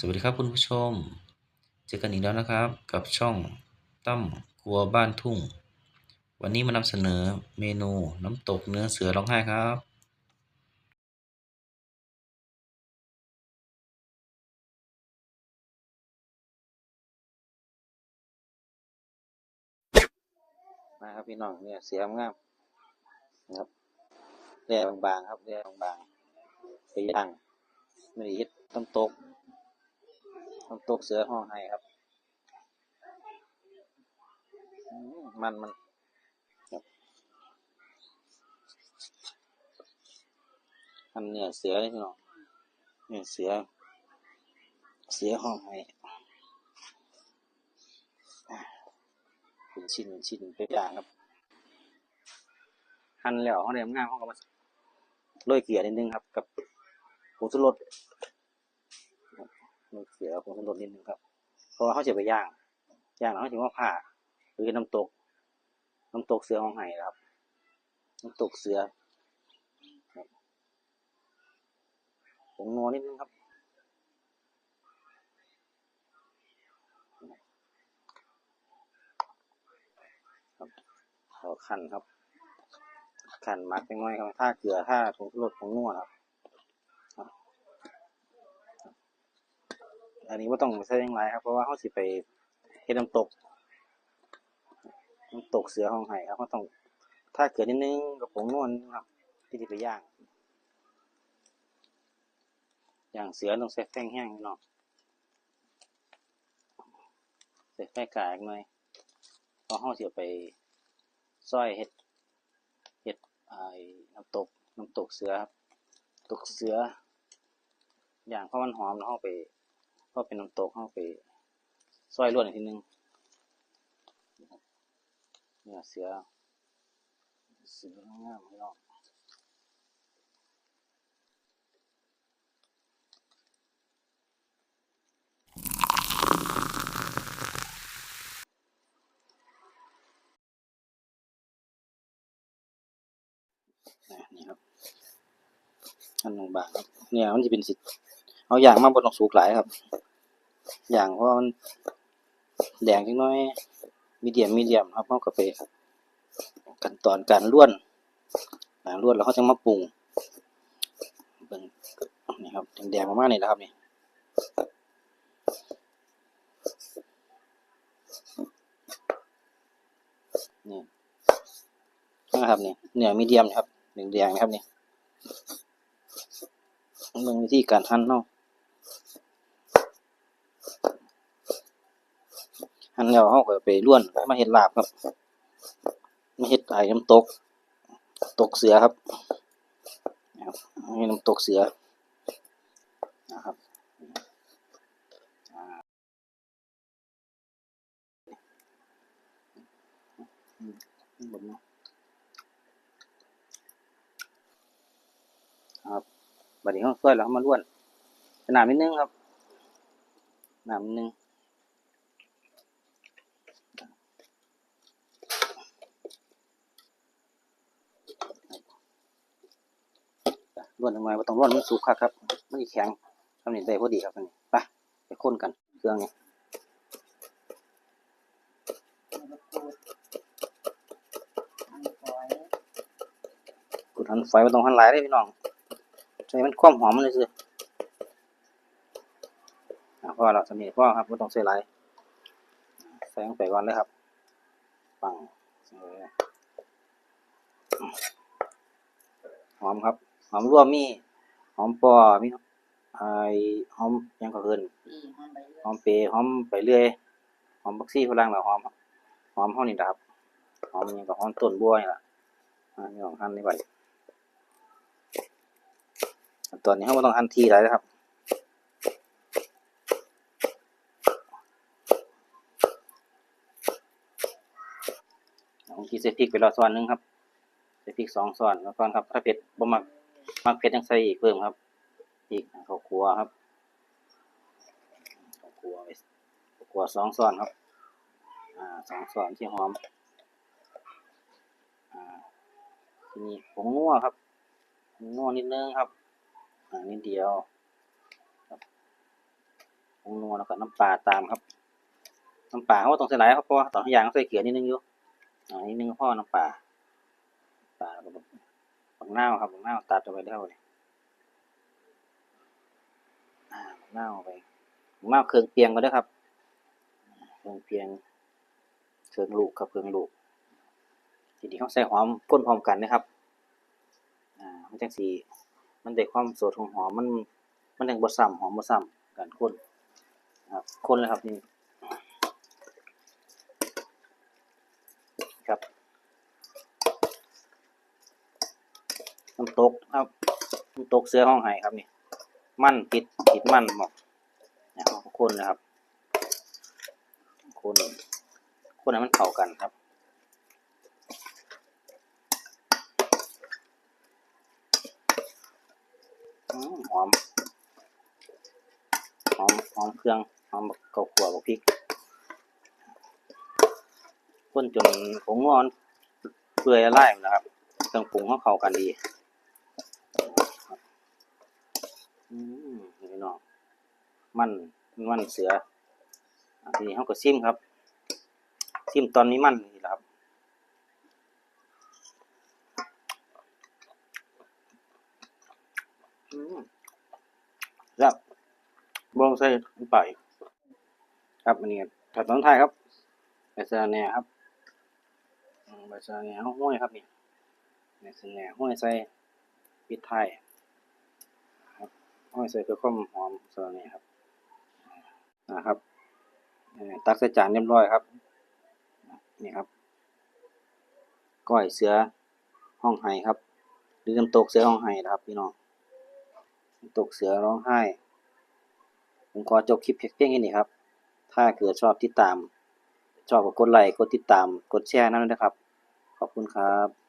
สวัสดีครับคุณผู้ชม เจอกันอีกแล้วนะครับ กับช่องตั้มครัวบ้านทุ่ง วันนี้มานำเสนอเมนูน้ำตกเนื้อเสือร้องไห้ครับ มาครับพี่น้องเนี่ยเสียงามนะครับแร่บางๆครับแร่บางๆไปย่างไม่ได้เฮ็ดน้ำตก น้ำตกเสือห้องไห้ครับ มันมันครับอันเนื้อเสือเลยพี่น้องเนื้อเสือ เสือห้องไห้เป็นชิ้นเป็นชิ้นไปย่างครับ หั่นแล้วเขาเรียมงามเขาก็มาโรยเกลือนิดนึงครับ กับผงชูรส โรยเกลือกับผงชูรสนิดนึงครับ เพราะว่าเขาจะไปย่าง ย่างแล้วเขาจะว่าผ่าหรือน้ำตก น้ำตกเสือของไห้ครับ น้ำตกเสือครับผงนัวนิดนึงครับ ครับเอขั้นครับขันมัดเป็นน้อยครับถ้าเกลือถ้าผงชูรสผงนัวครับครับ อันนี้ว่าต้องใช้ยังไรครับ เพราะว่าเขาสิไปเฮ็ดน้ำตกน้ำตกเสือห้องไห้ครับเขาต้องถ้าเกลือนิดนึงกับผงนวนิดนึงครับ ที่จะไปย่างย่างเสือต้องใส่แป้งแห้งเนาะใส่แป้งกากหน่อยเพราะเขาสิเอาไปซอยเฮ็ดเห็ดไอ้น้ำตกน้ำตกเสือครับ ตกเสือ อย่างเพราะมันหอมแล้วเอาไป เพราะเป็นน้ำตกเอาไปซอยลวดอีกทีนึงเนี่ยเสือ เสืองามพี่น้องนะนี่ครับอันบางๆครับเนี่ยมันจะเป็นสิทธ เอาอย่างมาบนหลอกสูกหลายครับ อย่างเพราะมันแดงจังน้อย มีเดียมมีเดียมครับเขาก็ไปขั้นตอนการล้วนการล้วนแล้วเขาจะมาปรุงเบิ่งนี่ครับแดงๆมากๆนี่แหละครับนี่นี่นะครับนี่เนื้อมีเดียมนะครับแดงๆนะครับนี่เบิ่งวิธีการหั่นเนาะ หั่นแล้วเขาก็ไปล้วนมาเฮ็ดลาบครับมาเฮ็ดไอ้น้ำตก ตกเสือครับนี่น้ำตกเสือนะครับอ่าอืมอืมเนาะครับบัดนี้เขาช่วยแล้วเขามาล้วนน้ำนิดนึงครับน้ำนิดนึงล้ วนทำไมว่าต้องล้วนมันสุกคักครับมันแข็งทำนี่ได้พอดีครับนนี้ไปไปคนกันเครื่องนี้กดหันไฟมาต้องหันหลายได้พี่น้องใช้มันความหอมมันเลยสิอะพอเราสำเนียงพอครับไม่ต้องใส่หลายใส่ลงไปก่อนเลยครับปังหอมครับ หอมรวมมีหอมปอมีไอหอมหยังก็เกินอืมมันไปเรื่อยหอมเปรย์หอมไปเรื่อยหอมบักซี่ฝรั่งแล้วหอมหอมเฮานี่ล่ะครับหอมหยังก็หอมต้นบัวนี่ล่ะอ่านี่ของหั่นนี่ไว้ตอนนี้เฮาบ่ต้องหั่นทีหลายนะครับบางทีใส่พริกไปแล้วช้อนหนึงครับใส่พริกสองช้อนแล้วก่อนครับ ถ้าเผ็ดบ่มัก มักเผ็ดจังใส่อีกเพิ่มครับ อีกข้าวคั่วครับข้าวคั่วไปข้าวคั่วสองช้อนครับ อ่าสองช้อนที่หอม อ่าทีนี้ผงนัวครับผงนัวนิดนึงครับอ่านิดเดียวครับงนัวแล้วก็น้ำปลาตามครับ น้ำปลาเขาต้องใส่หลายครับเพราะว่าตอนที่ย่างใส่เกลือนิดนึงอยู่อ่านิดนึงก็พอน้ำปลาปลาแล้วก็ บักนาครับบักนาตัดเอาไปได้เลยอ่าบักนาวเอาไปบักนาเครื่องเปียงก็ได้ครับ เครื่องเปียง เครื่องลูกครับเครื่องลูกทีนี้เขาใส่หอมก้นพร้อมกันนะครับ อ่า มันจังสีมันได้ความสดของหอมมัน มันยังบ่ซ้ำหอมบ่ซ้ำกันคนนครับคนเลยครับนี่ครับ น้ำตกครับน้ำตกเสื้อห้องไห้ครับนี่มั่นติดติดมั่นหมดเนี่เอาคนนะครับคนคนให้มันเข้ากันครับหอมหอมหอมเครื่องหอมกเกาขัวบักพริกคนจนผงงอนเปื่อยละลายหมดแล้วครับเครื่องปรุงเขาเข้ากันดี อืมนี่พี่น้องมันมันเสือทีนี้เขาก็ซิมครับ ซิมตอนนี้มันนี่แหละครับอืมครับบองใส่ลงไปครับอันนี้ผัดตอนไทยครับใบสะแหน่ครับใบสะแหน่ห้อยครับนี่ใบสะแหน่ห้อยใส่พริกไทย ห้อยใส่เพื่อความหอมสะระแหน่ครับนะครับตักใส่จานเรียบร้อยครับนี่ครับก้อยเสือห้องไห้ครับหรือน้ำตกเสือห้องไห้นะครับพี่น้องตกเสือร้องไห้ผมขอจบคลิปเพียงแค่นี้ครับ ถ้าเกิดชอบติดตาม ชอบก็กดไลค์กดติดตามกดแชร์นั่นนะครับ ขอบคุณครับ